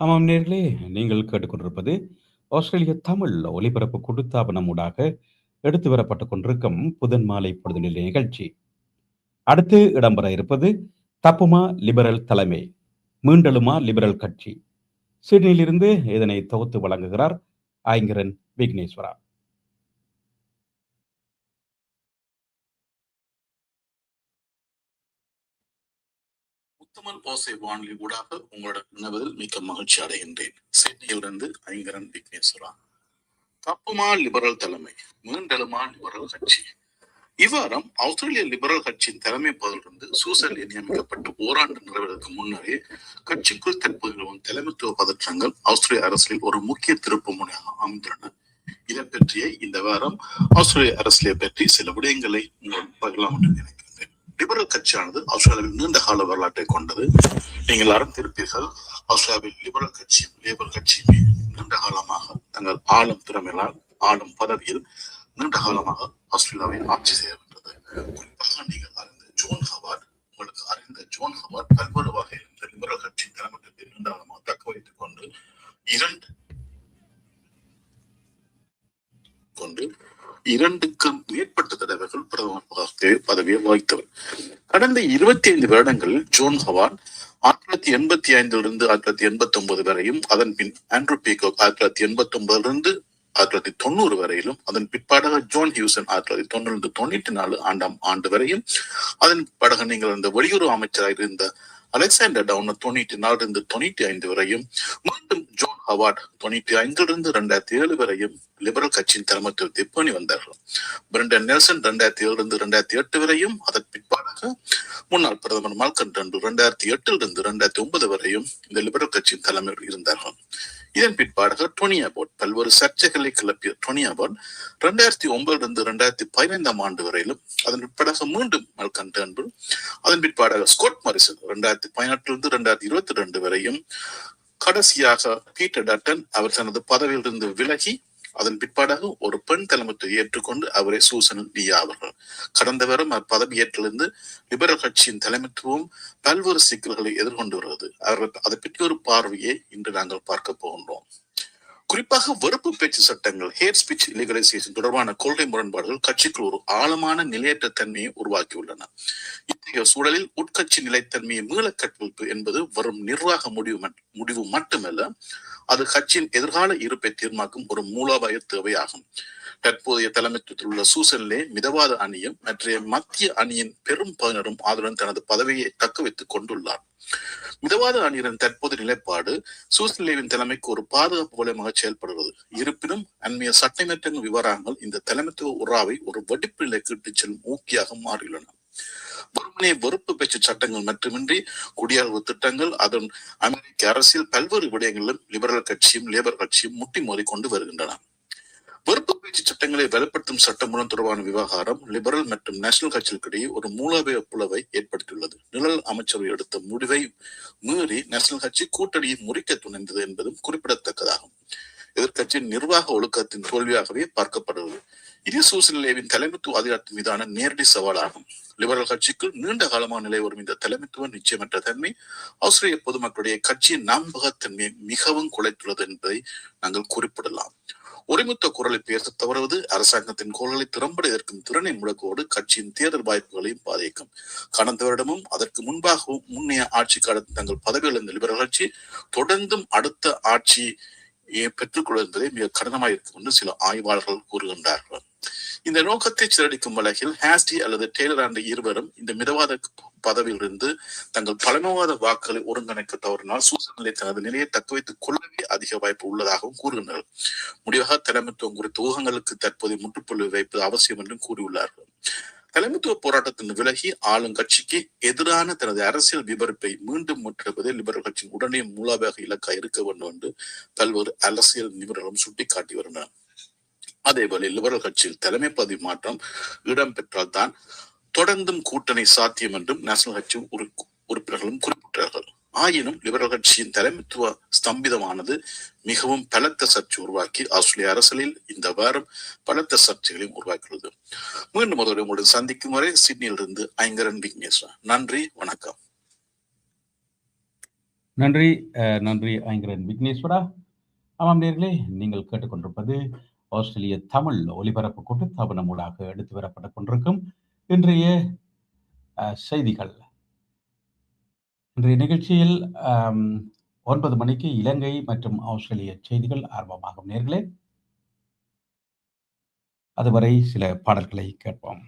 ஆமாம் நேர்களே நீங்கள் கேட்டுக்கொண்டிருப்பது ஆஸ்திரேலிய தமிழ் ஒலிபரப்பு கொடுத்தாபனமூடாக ஊடாக எடுத்து வரப்பட்டுக் கொண்டிருக்கும் புதன் மாலை பொழுதுநிலை நிகழ்ச்சி. அடுத்து இடம்பெற இருப்பது தப்புமா லிபரல் தலைமை மீண்டலுமா லிபரல் கட்சி. சிட்னியிலிருந்து இதனை தொகுத்து வழங்குகிறார் ஐங்கரன் விக்னேஸ்வரா. முத்தமிழ் ஓசை வானொலி ஊடாக உங்களுடன் இணைவதில் மிக்க மகிழ்ச்சி அடைகின்றேன். சென்னையிலிருந்து ஐங்கரன் விக்னேஸ்வரா. தப்புமா லிபரல் தலைமை மீண்டலுமா லிபரல் கட்சி. இவ்வாரம் ஆஸ்திரேலிய லிபரல் கட்சியின் தலைமை பதவியிலிருந்து சூசல் நியமிக்கப்பட்டு ஓராண்டு நிறைவேறதுக்கு முன்னரே கட்சிக்குள் தற்போது தலைமைத்துவ பதற்றங்கள் ஆஸ்திரேலிய அரசியலில் ஒரு முக்கிய திருப்பு முனையாக அமைந்துள்ளன. இதை பற்றிய இந்த வாரம் ஆஸ்திரேலிய அரசியலை பற்றி சில விடயங்களை உங்களுடன் பகிரலாம் என்று லிபரல் கட்சியானது ஆஸ்திரேலியாவில் நீண்ட கால வரலாற்றை கொண்டது. நீங்கள் அறிந்திருப்பீர்கள் ஆஸ்திரேலியாவில் லிபரல் கட்சியும் லேபர் கட்சியுமே நீண்ட காலமாக தங்கள் ஆளும் திறமையால் ஆளும் பதவியில் நீண்ட காலமாக ஆஸ்திரேலியாவை ஆட்சி செய்யப்பட்டது குறிப்பாக நீங்கள் அறிந்த ஜோன் ஹவார்ட் உங்களுக்கு அறிந்த ஜோன் ஹவார்ட் பல்வேறு வகையில் இந்த லிபரல் கட்சியின் தலைமைத்துவத்தை நீண்ட காலமாக தக்க வைத்துக் கொண்டு இரண்டு கொண்டு இரண்டு பிரதமர் பதவியை வகித்தவர். கடந்த இருபத்தி ஐந்து வருடங்கள் ஜோன் ஹவான் ஆயிரத்தி தொள்ளாயிரத்தி எண்பத்தி ஐந்திலிருந்து ஆயிரத்தி தொள்ளாயிரத்தி எண்பத்தி ஒன்பது வரையும் அதன் பின் ஆண்ட்ரூ பீகோக் ஆயிரத்தி தொள்ளாயிரத்தி எண்பத்தி ஒன்பதிலிருந்து ஆயிரத்தி தொள்ளாயிரத்தி தொண்ணூறு வரையிலும் அதன் பிற்பாடாக ஜோன் ஹியூசன் ஆயிரத்தி தொள்ளாயிரத்தி தொண்ணூறு தொண்ணூற்றி நாலு ஆண்டாம் ஆண்டு வரையும் அதன் பிறகு நீங்கள் இந்த வெளியுறவு அமைச்சராக இருந்த அலெக்சாண்டர் டவுனர் தொண்ணூற்றி நாலு இருந்து தொண்ணூற்றி ஐந்து வரையும் மீண்டும் ஜோன் ஹவார்ட் தொண்ணூத்தி ஐந்திலிருந்து ரெண்டாயிரத்தி ஏழு வரையும் லிபரல் கட்சியின் தலைமைத்துவத்தை பேணி வந்தார்கள். பிரண்டன் நெல்சன் ரெண்டாயிரத்தி ஏழிலிருந்து ரெண்டாயிரத்தி எட்டு வரையும் அதன் பிற்பாடாக முன்னாள் பிரதமர் மால்கன் டண்டு ரெண்டாயிரத்தி எட்டிலிருந்து ரெண்டாயிரத்தி ஒன்பது வரையும் இந்த லிபரல் கட்சியின் தலைமையில் இருந்தார்கள். இதன் பிற்பாடாக டொனி அபோட் பல்வேறு சர்ச்சைகளை கிளப்பிய டொனி அபோட் ரெண்டாயிரத்தி ஒன்பதிலிருந்து ரெண்டாயிரத்தி பதினைந்தாம் ஆண்டு வரையிலும் அதன் பிற்பாடாக மீண்டும் மல்கன் டர்ன்பு அதன் பிற்பாடாக ஸ்கோட் மாரிசன் ரெண்டாயிரத்தி பதினெட்டிலிருந்து ரெண்டாயிரத்தி இருபத்தி ரெண்டு வரையும் கடைசியாக பீட்டர் டட்டன் அவர் தனது பதவியிலிருந்து விலகி அதன் பிற்பாடாக ஒரு பெண் தலைமைத்தை ஏற்றுக்கொண்டு அவரை சூசன் டியா அவர்கள். கடந்த வாரம் அப்பதவியேற்றிலிருந்து லிபரல் கட்சியின் தலைமைத்துவம் பல்வேறு சிக்கல்களை எதிர்கொண்டு வருகிறது. அவர்கள் அதை பற்றி ஒரு பார்வையை இன்று நாங்கள் பார்க்க போகின்றோம். குறிப்பாக வெறுப்பு பேச்சு சட்டங்கள் ஹேட் ஸ்பீச் லீகலைசேஷன் தொடர்பான கொள்கை முரண்பாடுகள் கட்சிக்குள் ஒரு ஆழமான நிலையற்ற தன்மையை உருவாக்கியுள்ளன. இத்தகைய சூழலில் உட்கட்சி நிலைத்தன்மையை மீள கட்டமைப்பு என்பது வரும் நிர்வாக முடிவு முடிவு மட்டுமல்ல அது கட்சியின் எதிர்கால இருப்பை தீர்மாக்கும் ஒரு மூலோபாய தேவையாகும். தற்போதைய தலைமைத்துவத்தில் உள்ள சூசன்லே மிதவாத அணியும் மற்ற மத்திய அணியின் பெரும் பகுதியினரும் ஆதரவுடன் தனது பதவியை தக்க வைத்துக் கொண்டுள்ளார். மிதவாத அணியின் தற்போது நிலைப்பாடு சூசன்லேவின் தலைமைக்கு ஒரு பாதுகாப்பு வலயமாக செயல்படுகிறது. இருப்பினும் அண்மைய சட்டமேற்றங்கள் விவரங்கள் இந்த தலைமைத்துவ உறாவை ஒரு வெடிப்பு நிலைக்கு இட்டுச் செல்லும் ஊக்கியாக மாறியுள்ளன. வெறுமனே வெறுப்பு பேச்சு சட்டங்கள் மட்டுமின்றி குடியாழ்வு திட்டங்கள் அதன் அமெரிக்க அரசியல் பல்வேறு விடயங்களிலும் லிபரல் கட்சியும் லேபர் கட்சியும் முட்டி மோதி கொண்டு வருகின்றன. வெறுப்பு பேச்சு சட்டங்களை வலுப்படுத்தும் சட்டமூலம் தொடர்பான விவகாரம் லிபரல் மற்றும் நேஷனல் கட்சிகளுக்கிடையே ஒரு மூலோபாய புலவை ஏற்படுத்தியுள்ளது. நிழல் அமைச்சரவை எடுத்த முடிவை மீறி நேஷனல் கட்சி கூட்டணியை முறிக்க துணைந்தது என்பதும் குறிப்பிடத்தக்கதாகும். எதிர்கட்சியின் நிர்வாக ஒழுக்கத்தின் தோல்வியாகவே பார்க்கப்படுகிறது இது சூசிலேவின் தலைமைத்துவ அதிகாரத்தின் மீதான நேரடி சவாலாகும். லிபரல் கட்சிக்கு நீண்ட காலமான நிலை வரும் இந்த தலைமைத்துவ நிச்சயமற்ற தன்மை ஆஸ்திரேலிய பொதுமக்களுடைய கட்சியின் நம்பகத்தன்மையை மிகவும் குலைத்துள்ளது என்பதை நாங்கள் குறிப்பிடலாம். ஒருமித்த குரலை பேச தவறுவது அரசாங்கத்தின் குரலை திறம்பட எதிர்க்கும் திறனை முடக்கோடு கட்சியின் தேர்தல் வாய்ப்புகளையும் பாதிக்கும். கடந்த வருடமும் அதற்கு முன்பாகவும் முன்னைய ஆட்சி காலத்தில் தங்கள் பதவியில் இருந்த லிபரல் கட்சி தொடர்ந்தும் அடுத்த ஆட்சி பெற்றுக்கொள்ள என்பதை மிக கடினமாக இருக்கும் என்று சில ஆய்வாளர்கள் கூறுகின்றார்கள். இந்த நோக்கத்தை சிறடிக்கும் வழக்கில் ஹாஸ்டி அல்லது டெய்லர் ஆண்ட இருவரும் இந்த மிதவாத பதவியிலிருந்து தங்கள் பழமைவாத வாக்குகளை ஒருங்கிணைக்க தவறினால் சூசனிலை தனது நிலையை தக்க வைத்துக் கொள்ளவே அதிக வாய்ப்பு உள்ளதாகவும் கூறுகின்றனர். முடிவாக தலைமைத்துவம் குறித்த ஊகங்களுக்கு தற்போதைய முற்றுப்புள்ளி வைப்பது அவசியம் என்றும் கூறியுள்ளார்கள். தலைமைத்துவ போராட்டத்தின் விலகி ஆளும் கட்சிக்கு எதிரான தனது அரசியல் விபரிப்பை மீண்டும் முற்றெடுப்பதே லிபரல் கட்சியின் உடனே மூலாபாக இலக்காக இருக்க வேண்டும் என்று பல்வேறு அரசியல் நிபுணர்களும் சுட்டிக்காட்டி வருகின்றனர். அதேபோல லிபரல் கட்சியில் தலைமை பதவி மாற்றம் இடம்பெற்றால் தான் தொடர்ந்தும் கூட்டணி சாத்தியம் என்றும் நேஷனல் கட்சி உறுப்பினர்களும் குறிப்பிட்டார்கள். ஆயினும் லிபரல் கட்சியின் தலைமைத்துவ ஸ்தம்பிதமானது மிகவும் பலத்த சர்ச்சை உருவாக்கி ஆஸ்திரேலிய அரசியலில் இந்த வாரம் பலத்த சர்ச்சைகளையும் உருவாக்கியுள்ளது. மீண்டும் ஒருவரை உங்களுடன் சந்திக்கும் வரை சிட்னியிலிருந்து ஐங்கரன் விக்னேஸ்வரன் நன்றி வணக்கம். நன்றி அஹ், நன்றி ஐங்கரன் விக்னேஸ்வரா ஆமாம் நேர்களே நீங்கள் கேட்டுக்கொண்டிருப்பது ஆஸ்திரேலிய தமிழ் ஒலிபரப்பு கூட்டு ஸ்தாபனம் ஊடாக எடுத்து வரப்பட்டுக் கொண்டிருக்கும் இன்றைய அஹ், செய்திகள். இன்றைய நிகழ்ச்சியில் ஒன்பது மணிக்கு இலங்கை மற்றும் ஆஸ்திரேலிய செய்திகள் ஆர்வமாகும் நேர்களே. அதுவரை சில பாடல்களை கேட்போம்.